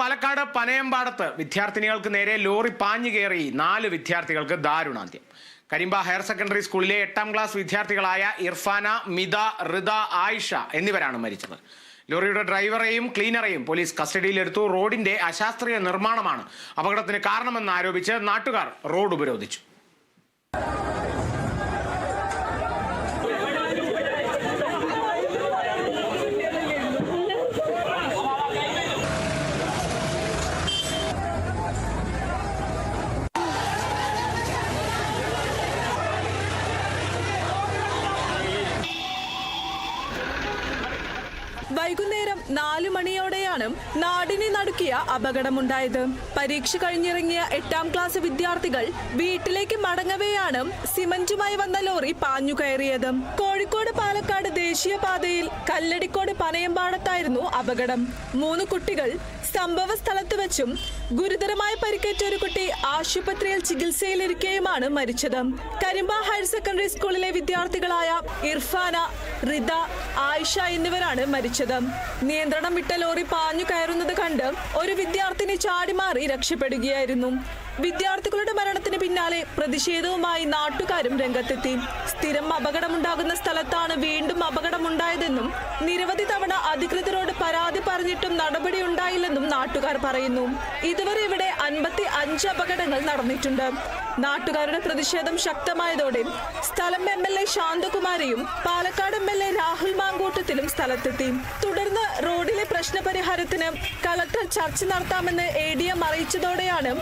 പാലക്കാട് പനയമ്പാടത്ത് വിദ്യാർത്ഥിനികൾക്ക് നേരെ ലോറി പാഞ്ഞു കയറി നാല് വിദ്യാർത്ഥികൾക്ക് ദാരുണാന്ത്യം. കരിമ്പ ഹയർ സെക്കൻഡറി സ്കൂളിലെ എട്ടാം ക്ലാസ് വിദ്യാർത്ഥികളായ ഇർഫാന മിത റിത ആയിഷ എന്നിവരാണ് മരിച്ചത്. ലോറിയുടെ ഡ്രൈവറെയും ക്ലീനറെയും പോലീസ് കസ്റ്റഡിയിലെടുത്തു. റോഡിന്റെ അശാസ്ത്രീയ നിർമ്മാണമാണ് അപകടത്തിന് കാരണമെന്ന് ആരോപിച്ച് നാട്ടുകാർ റോഡ് ഉപരോധിച്ചു. വൈകുന്നേരം നാലു മണിയോടെയാണ് നാടിനെ നടുക്കിയ അപകടമുണ്ടായത്. പരീക്ഷ കഴിഞ്ഞിറങ്ങിയ എട്ടാം ക്ലാസ് വിദ്യാർത്ഥികൾ വീട്ടിലേക്ക് മടങ്ങവെയാണ് സിമന്റുമായി വന്ന ലോറി പാഞ്ഞു കയറിയത്. കോഴിക്കോട് പാലക്കാട് ദേശീയപാതയിൽ കല്ലടിക്കോട് പനയമ്പാടത്തായിരുന്നു അപകടം. മൂന്ന് കുട്ടികൾ സംഭവ സ്ഥലത്ത് വെച്ചും ഗുരുതരമായി പരിക്കേറ്റ ഒരു കുട്ടി ആശുപത്രിയിൽ ചികിത്സയിലിരിക്കെയുമാണ് മരിച്ചത്. കരിമ്പ ഹയർ സെക്കൻഡറി സ്കൂളിലെ വിദ്യാർത്ഥികളായ ഇർഫാന റിദ ആയിഷ എന്നിവരാണ് മരിച്ചത് നിയന്ത്രണം വിട്ട ലോറി പാഞ്ഞു കയറുന്നത് കണ്ട് ഒരു വിദ്യാർത്ഥിനി ചാടിമാറി രക്ഷപ്പെടുകയായിരുന്നു. വിദ്യാർത്ഥികളുടെ മരണത്തിന് പിന്നാലെ പ്രതിഷേധവുമായി നാട്ടുകാരും രംഗത്തെത്തി. സ്ഥിരം അപകടമുണ്ടാകുന്ന സ്ഥലത്താണ് വീണ്ടും അപകടമുണ്ടായതെന്നും നിരവധി തവണ അധികൃതരോട് പരാതി പറഞ്ഞിട്ടും നടപടി ഉണ്ടായില്ലെന്നും നാട്ടുകാർ പറയുന്നു. ഇതുവരെ ഇവിടെ അൻപത്തി അഞ്ച് അപകടങ്ങൾ നടന്നിട്ടുണ്ട്. നാട്ടുകാരുടെ പ്രതിഷേധം ശക്തമായതോടെ സ്ഥലം M L A ശാന്തകുമാരിയും Palakkad M L A Rahul മാങ്കൂട്ടത്തിലും സ്ഥലത്തെത്തി. തുടർന്ന് റോഡിലെ പ്രശ്നപരിഹാരത്തിന് കളക്ടർ ചർച്ച നടത്താമെന്ന് എ ഡി എം അറിയിച്ചതോടെയാണ്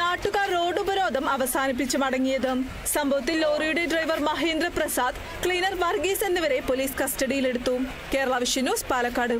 നാട്ടുകാർ റോഡ് ഉപരോധം അവസാനിപ്പിച്ചു മടങ്ങിയത്. സംഭവത്തിൽ ലോറിയുടെ ഡ്രൈവർ മഹേന്ദ്ര പ്രസാദ് ക്ലീനർ വർഗീസ് എന്നിവരെ പോലീസ് കസ്റ്റഡിയിലെടുത്തു. Kerala vision news Palakkad.